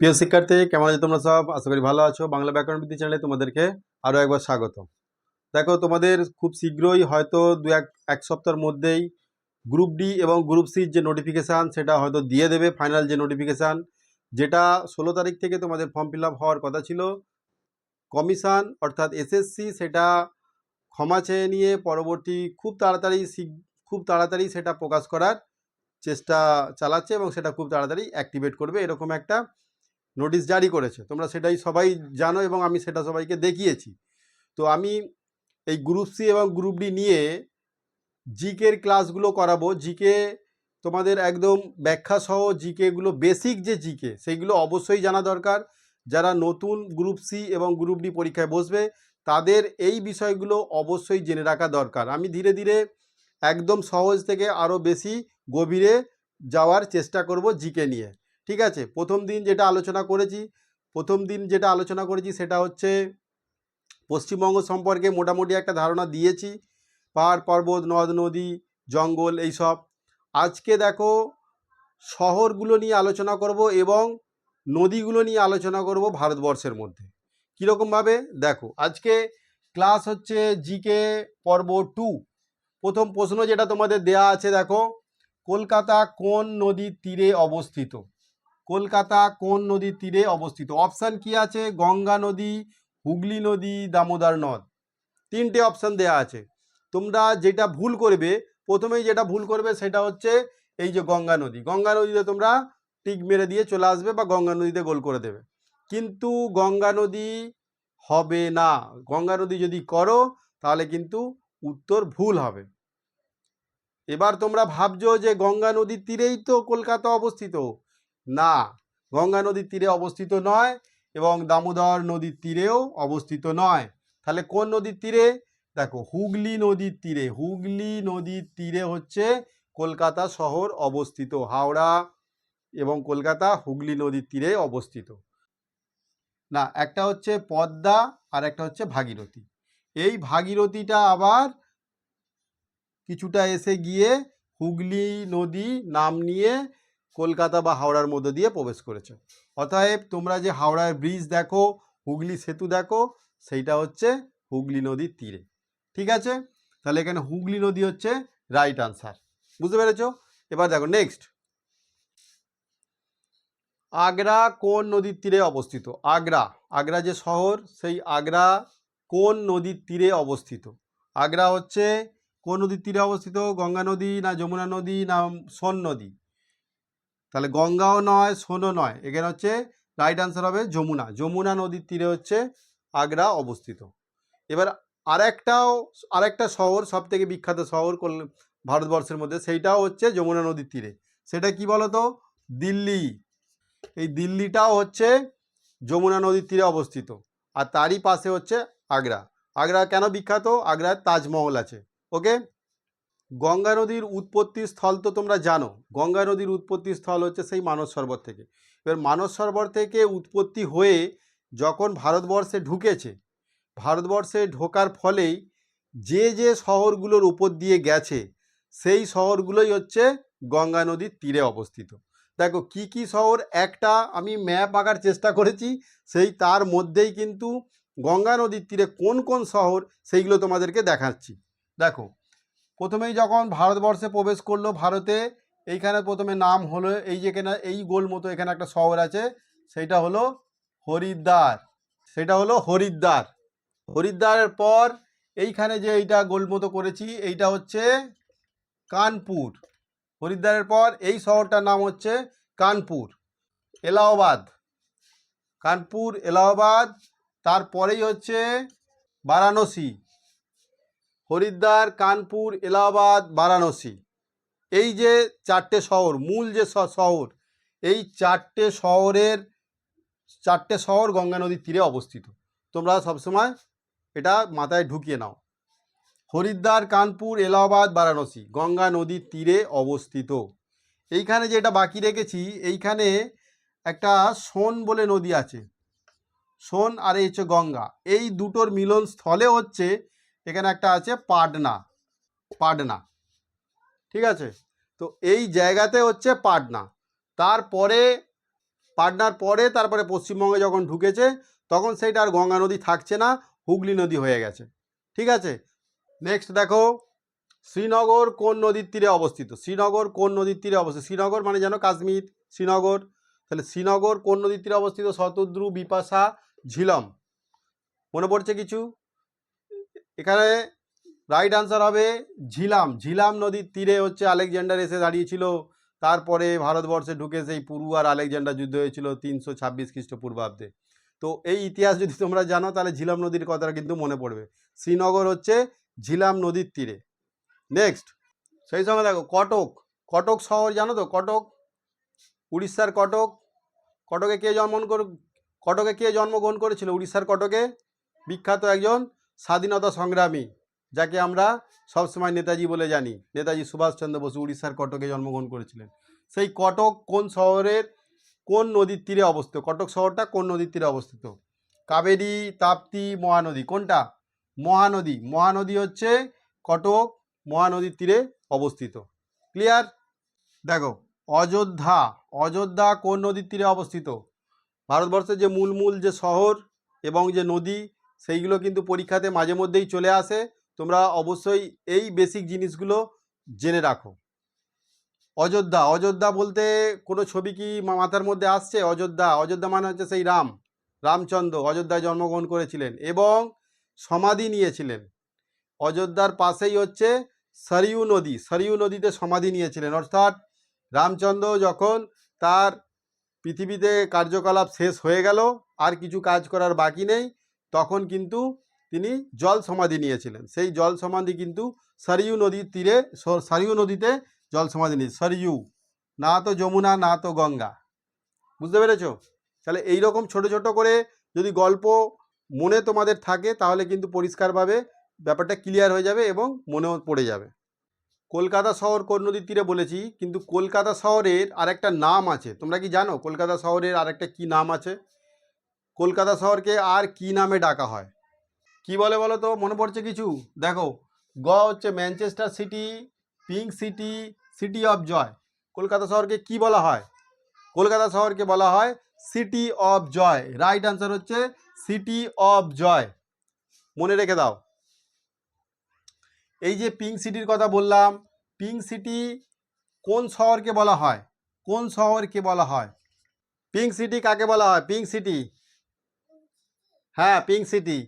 প্রিয় শিক্ষার্থী, কেমন আছো তোমরা সব? আশা করি ভালো আছো। বাংলা ব্যাকরণ বৃদ্ধি চ্যানেলে তোমাদেরকে আরও একবার স্বাগত। দেখো, তোমাদের খুব শীঘ্রই হয়তো দু এক এক সপ্তাহের মধ্যেই গ্রুপ ডি এবং গ্রুপ সির যে নোটিফিকেশান সেটা হয়তো দিয়ে দেবে ফাইনাল যে নোটিফিকেশান যেটা ষোলো তারিখ থেকে তোমাদের ফর্ম ফিল হওয়ার কথা ছিল। কমিশন অর্থাৎ এসএসসি সেটা ক্ষমা চেয়ে নিয়ে পরবর্তী খুব তাড়াতাড়ি খুব তাড়াতাড়ি সেটা প্রকাশ করার চেষ্টা চালাচ্ছে এবং সেটা খুব তাড়াতাড়ি অ্যাক্টিভেট করবে, এরকম একটা নোটিশ জারি করেছে। তোমরা সেটাই সবাই জানো এবং আমি সেটা সবাইকে দেখিয়েছি। তো আমি এই গ্রুপ সি এবং গ্রুপ ডি নিয়ে জিকের ক্লাসগুলো করাবো। জিকে তোমাদের একদম ব্যাখ্যা সহ জিকেগুলো বেসিক যে জিকে সেইগুলো অবশ্যই জানা দরকার। যারা নতুন গ্রুপ সি এবং গ্রুপ ডি পরীক্ষায় বসবে, তাদের এই বিষয়গুলো অবশ্যই জেনে রাখা দরকার। আমি ধীরে ধীরে একদম সহজ থেকে আরও বেশি গভীরে যাওয়ার চেষ্টা করব জিকে নিয়ে। ঠিক আছে? প্রথম দিন যেটা আলোচনা করেছি, প্রথম দিন যেটা আলোচনা করেছি সেটা হচ্ছে পশ্চিমবঙ্গ সম্পর্কে মোটামুটি একটা ধারণা দিয়েছি। পাহাড় পর্বত, নদ, নদী, জঙ্গল এইসব আজকে দেখো শহরগুলো নিয়ে আলোচনা করব এবং নদীগুলো নিয়ে আলোচনা করব ভারতবর্ষের মধ্যে। কীরকমভাবে? দেখো, আজকে ক্লাস হচ্ছে জিকে পর্ব টু। প্রথম প্রশ্ন যেটা তোমাদের দেয়া আছে দেখো, কলকাতা কোন নদীর তীরে অবস্থিত? কলকাতা কোন নদীর তীরে অবস্থিত? অপশান কি আছে? গঙ্গা নদী, হুগলি নদী, দামোদর নদ। তিনটে অপশান দেয়া আছে। তোমরা যেটা ভুল করবে, প্রথমেই যেটা ভুল করবে সেটা হচ্ছে এই যে গঙ্গা নদী। গঙ্গা নদীতে তোমরা টিক মেরে দিয়ে চলে আসবে বা গঙ্গা নদীতে গোল করে দেবে। কিন্তু গঙ্গা নদী হবে না। গঙ্গা নদী যদি করো, তাহলে কিন্তু উত্তর ভুল হবে। এবার তোমরা ভাবছ যে গঙ্গা নদীর তীরেই তো কলকাতা অবস্থিত। না, গঙ্গা নদীর তীরে অবস্থিত নয় এবং দামোদর নদীর তীরেও অবস্থিত নয়। তাহলে কোন নদীর তীরে? দেখো, হুগলি নদীর তীরে। হুগলি নদীর তীরে হচ্ছে কলকাতা শহর অবস্থিত, হাওড়া এবং কলকাতা হুগলি নদীর তীরে অবস্থিত। না, একটা হচ্ছে পদ্মা আর একটা হচ্ছে ভাগীরথী। এই ভাগীরথীটা আবার কিছুটা এসে গিয়ে হুগলি নদী নাম নিয়ে কলকাতা বা হাওড়ার মধ্যে দিয়ে প্রবেশ করেছে। অতএব তোমরা যে হাওড়ার ব্রিজ দেখো, হুগলি সেতু দেখো, সেইটা হচ্ছে হুগলি নদীর তীরে। ঠিক আছে? তাহলে এখানে হুগলি নদী হচ্ছে রাইট আনসার বুঝতে পেরেছ? এবার দেখো নেক্সট আগ্রা কোন নদীর তীরে অবস্থিত? আগ্রা। আগ্রা যে শহর, সেই আগ্রা কোন নদীর তীরে অবস্থিত? আগ্রা হচ্ছে কোন নদীর তীরে অবস্থিত? গঙ্গা নদী না যমুনা নদী না সোন নদী? তাহলে গঙ্গাও নয়, সোনও নয়। এখানে হচ্ছে রাইট আনসার হবে যমুনা। যমুনা নদীর তীরে হচ্ছে আগ্রা অবস্থিত। এবার আরেকটাও, আরেকটা শহর সব থেকে বিখ্যাত শহর ভারতবর্ষের মধ্যে, সেইটাও হচ্ছে যমুনা নদীর তীরে। সেটা কি বলতো? দিল্লি। এই দিল্লিটাও হচ্ছে যমুনা নদীর তীরে অবস্থিত। আর তারই পাশে হচ্ছে আগ্রা। আগ্রা কেন বিখ্যাত? আগ্রায় তাজমহল আছে। ওকে গঙ্গা নদীর উৎপত্তি স্থল তো তোমরা জানো। গঙ্গা নদীর উৎপত্তি স্থল হচ্ছে সেই মানস সরোবর থেকে। এবার মানস সরোবর থেকে উৎপত্তি হয়ে যখন ভারতবর্ষে ঢুকেছে, ভারতবর্ষে ঢোকার ফলেই যে যে শহরগুলোর উপর দিয়ে গেছে, সেই শহরগুলোই হচ্ছে গঙ্গা নদীর তীরে অবস্থিত। দেখো, কি কি শহর একটা আমি ম্যাপ আঁকার চেষ্টা করেছি, সেই তার মধ্যেই কিন্তু গঙ্গা নদীর তীরে কোন কোন শহর, সেইগুলো তোমাদেরকে দেখাচ্ছি। দেখো প্রথমেই যখন ভারতবর্ষে প্রবেশ করল ভারতে, এইখানে প্রথমে নাম হলো এই যে যেখানে এই গোল মতো এখানে একটা শহর আছে সেইটা হলো হরিদ্বার। সেটা হলো হরিদ্বার। হরিদ্বারের পর এইখানে যে এইটা গোল মতো করেছি, এইটা হচ্ছে কানপুর। হরিদ্বারের পর এই শহরটার নাম হচ্ছে কানপুর। এলাহাবাদ। কানপুর, এলাহাবাদ, তারপরেই হচ্ছে বারাণসী। হরিদ্বার, কানপুর, এলাহাবাদ, বারাণসী। এই যে চারটে শহর, মূল যে শহর, এই চারটে শহরের, চারটে শহর গঙ্গা নদীর তীরে অবস্থিত। তোমরা সবসময় এটা মাথায় ঢুকিয়ে নাও। হরিদ্বার, কানপুর, এলাহাবাদ, বারাণসী গঙ্গা নদীর তীরে অবস্থিত। এইখানে যেটা বাকি রেখেছি, এইখানে একটা সোন বলে নদী আছে। সোন আর এই হচ্ছে গঙ্গা। এই দুটোর মিলন স্থলে হচ্ছে এখানে একটা আছে পাডনা পাডনা, ঠিক আছে? তো এই জায়গাতে হচ্ছে পাডনা। তারপরে পাটনার পরে, তারপরে পশ্চিমবঙ্গে যখন ঢুকেছে, তখন সেইটা আর গঙ্গা নদী থাকছে না, হুগলি নদী হয়ে গেছে। ঠিক আছে? নেক্সট দেখো, শ্রীনগর কোন নদীর তীরে অবস্থিত? শ্রীনগর কোন নদীর তীরে অবস্থিত? শ্রীনগর মানে জানো কাশ্মীর, শ্রীনগর। তাহলে শ্রীনগর কোন নদীর তীরে অবস্থিত? শতদ্রু, বিপাশা, ঝিলম। মনে পড়ছে কিছু? এখানে রাইট আনসার হবে ঝিলাম। ঝিলাম নদীর তীরে হচ্ছে আলেকজান্ডার এসে দাঁড়িয়েছিল। তারপরে ভারতবর্ষে ঢুকে সেই পুরু আর আলেকজান্ডার যুদ্ধ হয়েছিল তিনশো ছাব্বিশ খ্রিস্টপূর্বাব্দে। তো এই ইতিহাস যদি তোমরা জানো, তাহলে ঝিলাম নদীর কথাটা কিন্তু মনে পড়বে। শ্রীনগর হচ্ছে ঝিলাম নদীর তীরে। নেক্সট সেই সঙ্গে দেখো কটক। কটক শহর জানো তো? কটক, উড়িষ্যার কটক। কটকে কে জন্মগ্রহণ কটকে কে জন্মগ্রহণ করেছিল? উড়িষ্যার কটকে বিখ্যাত একজন স্বাধীনতা সংগ্রামী, যাকে আমরা সবসময় নেতাজি বলে জানি। নেতাজি সুভাষচন্দ্র বসু উড়িষ্যার কটকে জন্মগ্রহণ করেছিলেন। সেই কটক কোন শহরের, কোন নদীর তীরে অবস্থিত? কটক শহরটা কোন নদীর তীরে অবস্থিত? কাবেরী, তাপ্তি, মহানদী। কোনটা? মহানদী। মহানদী হচ্ছে কটক মহানদীর তীরে অবস্থিত। ক্লিয়ার? দেখো, অযোধ্যা। অযোধ্যা কোন নদীর তীরে অবস্থিত? ভারতবর্ষের যে মূল মূল যে শহর এবং যে নদী সেইগুলো কিন্তু পরীক্ষাতে মাঝে মধ্যেই চলে আসে। তোমরা অবশ্যই এই বেসিক জিনিসগুলো জেনে রাখো। অযোধ্যা অযোধ্যা বলতে কোনো ছবি কি মাথার মধ্যে আসছে? অযোধ্যা অযোধ্যা মানে হচ্ছে সেই রাম, রামচন্দ্র, অযোধ্যায় জন্মগ্রহণ করেছিলেন এবং সমাধি নিয়েছিলেন। অযোধ্যার পাশেই হচ্ছে সরিউ নদী সরিউ নদীতে সমাধি নিয়েছিলেন। অর্থাৎ রামচন্দ্র যখন তার পৃথিবীতে কার্যকলাপ শেষ হয়ে গেল, আর কিছু কাজ করার বাকি নেই তখন কিন্তু তিনি জল সমাধি নিয়েছিলেন। সেই জল সমাধি কিন্তু সরিয়ু নদীর তীরে, স- সরিয়ু নদীতে জল সমাধি নিয়েছে সরিয়ু, না তো যমুনা, না তো গঙ্গা। বুঝতে পেরেছ? তাহলে এই রকম ছোট ছোট করে যদি গল্প মনে তোমাদের থাকে, তাহলে কিন্তু পরিষ্কারভাবে ব্যাপারটা ক্লিয়ার হয়ে যাবে এবং মনেও পড়ে যাবে। কলকাতা শহর কোন নদীর তীরে বলেছি, কিন্তু কলকাতা শহরের আরেকটা নাম আছে। তোমরা কি জানো কলকাতা শহরের আরেকটা কি নাম আছে? কলকাতা শহরকে আর কি নামে ডাকা হয়? কি বলে বলো তো? মনে পড়ছে কিছু? দেখো, গ হচ্ছে Manchester city, pink city city of joy. Kolkata শহরকে কি বলা হয়? কলকাতা শহরকে বলা হয় city of joy. Right answer হচ্ছে সিটি অফ জয়। মনে রেখে দাও। এই যে পিঙ্ক সিটির কথা বললাম, পিঙ্ক সিটি কোন শহরকে বলা হয়? কোন শহরকে বলা হয়? পিঙ্ক সিটি কাকে বলা হয়? Pink city. হ্যাঁ পিঙ্ক সিটি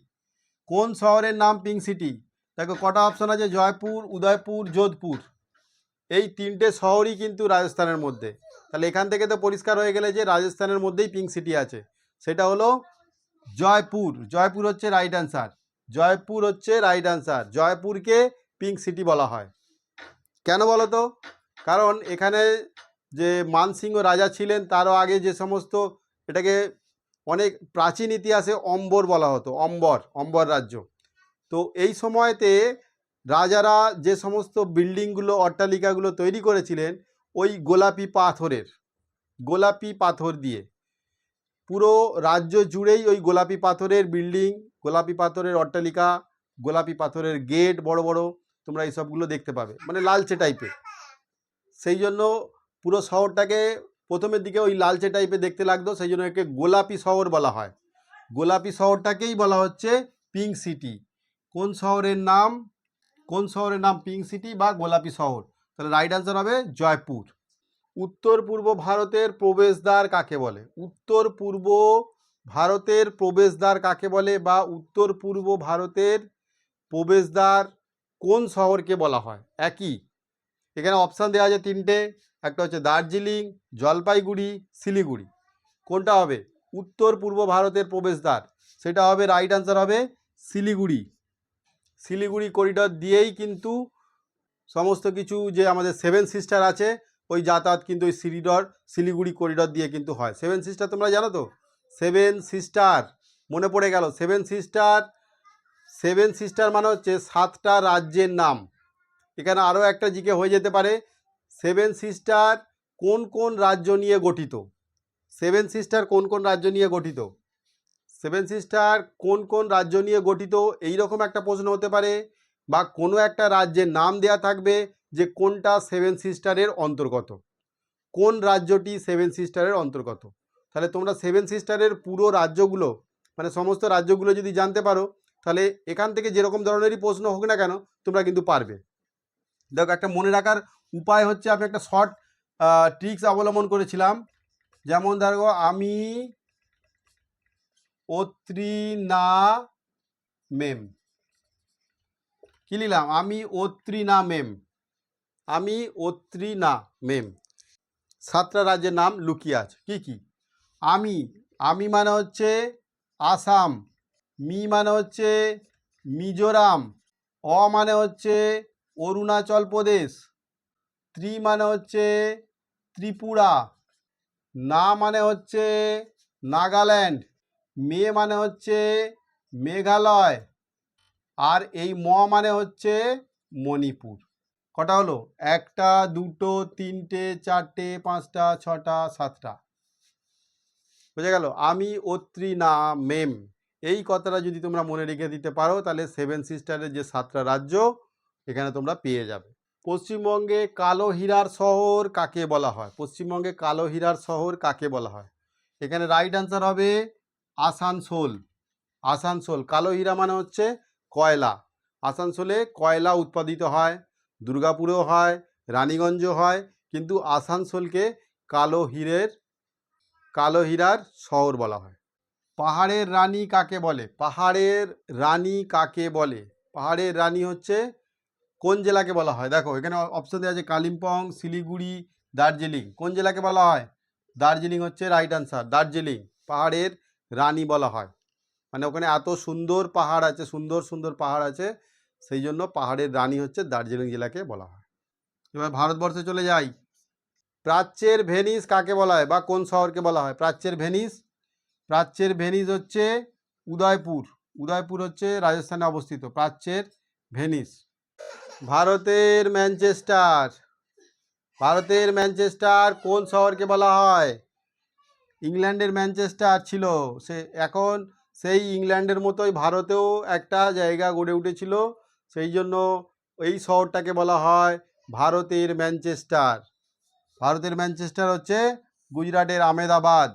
কোন শহরের নাম পিঙ্ক সিটি দেখো, কটা অপশন আছে? জয়পুর, উদয়পুর, যোধপুর। এই তিনটে শহরই কিন্তু রাজস্থানের মধ্যে। তাহলে এখান থেকে তো পরিষ্কার হয়ে গেলে যে রাজস্থানের মধ্যেই পিঙ্ক সিটি আছে। সেটা হলো জয়পুর। জয়পুর হচ্ছে রাইট অ্যান্সার জয়পুর হচ্ছে রাইট অ্যান্সার জয়পুরকে পিঙ্ক সিটি বলা হয়। কেন বলো তো? কারণ এখানে যে মানসিংহ রাজা ছিলেন, তারও আগে যে সমস্ত এটাকে অনেক প্রাচীন ইতিহাসে অম্বর বলা হতো, অম্বর অম্বর রাজ্য। তো এই সময়তে রাজারা যে সমস্ত বিল্ডিংগুলো, অট্টালিকাগুলো তৈরি করেছিলেন, ওই গোলাপি পাথরের, গোলাপি পাথর দিয়ে। পুরো রাজ্য জুড়েই ওই গোলাপি পাথরের বিল্ডিং, গোলাপি পাথরের অট্টালিকা, গোলাপি পাথরের গেট বড় বড়, তোমরা এই সবগুলো দেখতে পাবে। মানে লালচে টাইপের সেই জন্য পুরো শহরটাকে প্রথমের দিকে ওই লালচে টাইপের দেখতে লাগতো, সেই জন্য একে গোলাপি শহর বলা হয়। গোলাপি শহরটাকেই বলা হচ্ছে পিঙ্ক সিটি কোন শহরের নাম? কোন শহরের নাম পিঙ্ক সিটি বা গোলাপি শহর? তাহলে রাইট আনসার হবে জয়পুর। উত্তর পূর্ব ভারতের প্রবেশদ্বার কাকে বলে? উত্তর পূর্ব ভারতের প্রবেশদ্বার কাকে বলে বা উত্তর পূর্ব ভারতের প্রবেশদ্বার কোন শহরকে বলা হয়? একই। এখানে অপশান দেওয়া আছে তিনটে। একটা হচ্ছে দার্জিলিং, জলপাইগুড়ি, শিলিগুড়ি। কোনটা হবে? উত্তর পূর্ব ভারতের প্রবেশদ্বার। সেটা হবে রাইট আনসার হবে শিলিগুড়ি। শিলিগুড়ি করিডর দিয়েই কিন্তু সমস্ত কিছু যে আমাদের সেভেন সিস্টার আছে, ওই যাতায়াত কিন্তু ওই শিলিডর শিলিগুড়ি করিডর দিয়ে কিন্তু হয়। সেভেন সিস্টার তোমরা জানো তো? সেভেন সিস্টার মনে পড়ে গেল। সেভেন সিস্টার সেভেন সিস্টার মানে হচ্ছে সাতটা রাজ্যের নাম। এখানে আরও একটা জিকে হয়ে যেতে পারে। সেভেন সিস্টার কোন কোন রাজ্য নিয়ে গঠিত? সেভেন সিস্টার কোন কোন রাজ্য নিয়ে গঠিত? সেভেন সিস্টার কোন কোন রাজ্য নিয়ে গঠিত? এই রকম একটা প্রশ্ন হতে পারে বা কোনো একটা রাজ্যের নাম দেয়া থাকবে যে কোনটা সেভেন সিস্টারের অন্তর্গত। কোন রাজ্যটি সেভেন সিস্টারের অন্তর্গত? তাহলে তোমরা সেভেন সিস্টারের পুরো রাজ্যগুলো মানে সমস্ত রাজ্যগুলো যদি জানতে পারো, তাহলে এখান থেকে যেরকম ধরনেরই প্রশ্ন হোক না কেন, তোমরা কিন্তু পারবে। দেখো, একটা মনে রাখার উপায় হচ্ছে আমি একটা শর্ট ট্রিক্স অবলম্বন করেছিলাম। যেমন ধরো, আমি অত্রি না মেম। কি লিখলাম আমি অত্রি না মেম। আমি অত্রি না মেম। সাতটা রাজ্যের নাম লুকিয়ে আছে। কি কি? আমি আমি মানে হচ্ছে আসাম। মি মানে হচ্ছে মিজোরাম। অ মানে হচ্ছে অরুণাচল প্রদেশ। ত্রি মানে হচ্ছে ত্রিপুরা, না মানে হচ্ছে নাগাল্যান্ড, মে মানে হচ্ছে মেঘালয়, আর এই ম মানে হচ্ছে মণিপুর। কটা হলো? একটা, দুটো, তিনটে, চারটে, পাঁচটা, ছটা, সাতটা। বুঝে গেল? আমি অত্রি না মেম। এই কথাটা যদি তোমরা মনে রেখে দিতে পারো, তাহলে সেভেন সিস্টারের যে সাতটা রাজ্য, এখানে তোমরা পেয়ে যাবে। পশ্চিমবঙ্গে কালো হীরার শহর কাকে বলা হয়? পশ্চিমবঙ্গে কালো হীরার শহর কাকে বলা হয়? এখানে রাইট আনসার হবে আসানসোল। আসানসোল, কালো হীরা মানে হচ্ছে কয়লা। আসানসোলে কয়লা উৎপাদিত হয়, দুর্গাপুরেও হয় রানীগঞ্জ হয়, কিন্তু আসানসোলকে কালো হীরের, কালো হীরার শহর বলা হয়। পাহাড়ের রানী কাকে বলে? পাহাড়ের রানী কাকে বলে? পাহাড়ের রানী হচ্ছে কোন জেলাকে বলা হয়? দেখো, এখানে অপশন দেওয়া আছে কালিম্পং, শিলিগুড়ি, দার্জিলিং। কোন জেলাকে বলা হয়? দার্জিলিং হচ্ছে রাইট আনসার দার্জিলিং। পাহাড়ের রানী বলা হয়। মানে ওখানে এত সুন্দর পাহাড় আছে, সুন্দর সুন্দর পাহাড় আছে, সেই জন্য পাহাড়ের রানী হচ্ছে দার্জিলিং জেলাকে বলা হয়। এবার ভারতবর্ষে চলে যাই। প্রাচ্যের ভেনিস কাকে বলা হয়? বা কোন শহরকে বলা হয়? প্রাচ্যের ভেনিস? প্রাচ্যের ভেনিস হচ্ছে উদয়পুর। উদয়পুর হচ্ছে রাজস্থানে অবস্থিত। প্রাচ্যের ভেনিস। ভারতের ম্যানচেস্টার। ভারতের ম্যানচেস্টার কোন শহরকে বলা হয়? ইংল্যান্ডের ম্যানচেস্টার ছিল। সে এখন সেই ইংল্যান্ডের মতোই ভারতেও একটা জায়গা গড়ে উঠেছিল। সেই জন্য এই শহরটাকে বলা হয় ভারতের ম্যানচেস্টার। ভারতের ম্যানচেস্টার হচ্ছে গুজরাটের আমেদাবাদ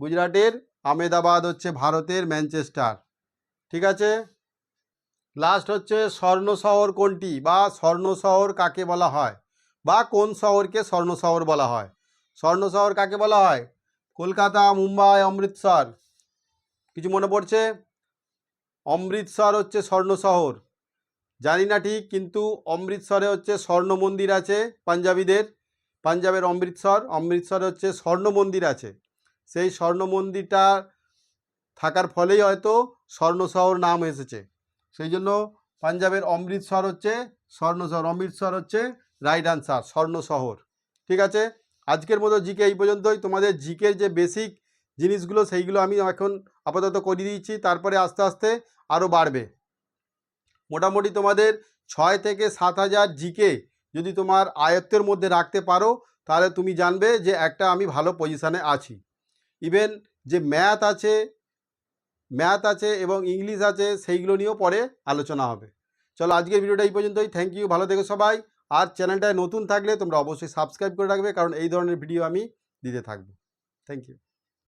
গুজরাটের আমেদাবাদ হচ্ছে ভারতের ম্যানচেস্টার। ঠিক আছে? লাস্ট হচ্ছে স্বর্ণ শহর কোনটি বা স্বর্ণ শহর কাকে বলা হয়? বা কোন শহরকে স্বর্ণ শহর বলা হয়? স্বর্ণ শহর কাকে বলা হয়? কলকাতা, মুম্বাই, অমৃতসর। কিছু মনে পড়ছে? অমৃতসর হচ্ছে স্বর্ণ শহর। জানি না ঠিক, কিন্তু অমৃতসরে হচ্ছে স্বর্ণ মন্দির আছে পাঞ্জাবিদের। পাঞ্জাবের অমৃতসর, অমৃতসরে হচ্ছে স্বর্ণ মন্দির আছে। সেই স্বর্ণ মন্দিরটা থাকার ফলেই হয়তো স্বর্ণ শহর নাম এসেছে। সেই জন্য পাঞ্জাবের অমৃতসর হচ্ছে স্বর্ণ শহর অমৃতসর হচ্ছে রাইট আনসার স্বর্ণ শহর। ঠিক আছে? আজকের মতো জিকে এই পর্যন্তই। তোমাদের জিকের যে বেসিক জিনিসগুলো, সেইগুলো আমি এখন আপাতত করিয়ে দিয়েছি তারপরে আস্তে আস্তে আরও বাড়বে। মোটামুটি তোমাদের ছয় থেকে সাত হাজার জিকে যদি তোমার আয়ত্তের মধ্যে রাখতে পারো, তাহলে তুমি জানবে যে একটা আমি ভালো পজিশানে আছি। ইভেন যে ম্যাথ আছে ম্যাথ আছে এবং ইংলিশ আছে, সেইগুলো নিয়েও পরে আলোচনা হবে। চলো আজকের ভিডিওটা এই পর্যন্তই। থ্যাংক ইউ ভালো থেকো সবাই। আর চ্যানেলটায় নতুন থাকলে তোমরা অবশ্যই সাবস্ক্রাইব করে রাখবে, কারণ এই ধরনের ভিডিও আমি দিতে থাকব। Thank you